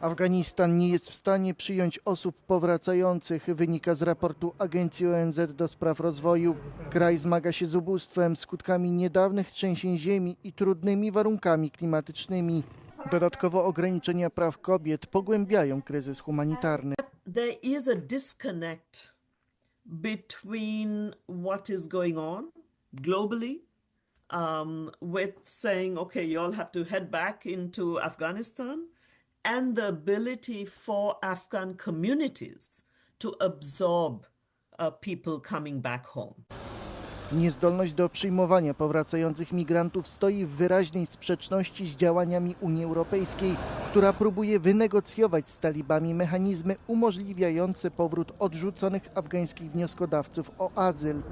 Afganistan nie jest w stanie przyjąć osób powracających, wynika z raportu Agencji ONZ do spraw rozwoju. Kraj zmaga się z ubóstwem, skutkami niedawnych trzęsień ziemi i trudnymi warunkami klimatycznymi. Dodatkowo ograniczenia praw kobiet pogłębiają kryzys humanitarny. there is a disconnect between what is going on globally um, with saying, okay, you all have to head back into Afghanistan, and the ability for Afghan communities to absorb uh, people coming back home. Niezdolność do przyjmowania powracających migrantów stoi w wyraźnej sprzeczności z działaniami Unii Europejskiej, która próbuje wynegocjować z talibami mechanizmy umożliwiające powrót odrzuconych afgańskich wnioskodawców o azyl.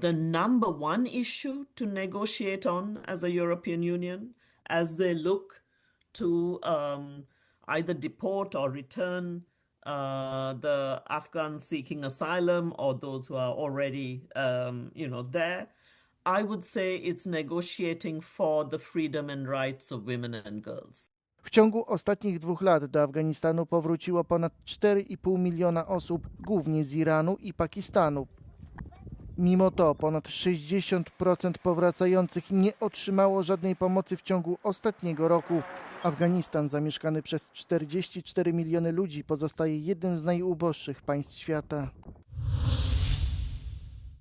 The number one issue to negotiate on as a European Union as they look to um, either deport or return uh, the Afghans seeking asylum or those who are already, um, you know, there. I would say it's negotiating for the freedom and rights of women and girls. W ciągu ostatnich dwóch lat do Afganistanu powróciło ponad 4,5 miliona osób, głównie z Iranu i Pakistanu. Mimo to ponad 60% powracających nie otrzymało żadnej pomocy w ciągu ostatniego roku. Afganistan, zamieszkany przez 44 miliony ludzi, pozostaje jednym z najuboższych państw świata.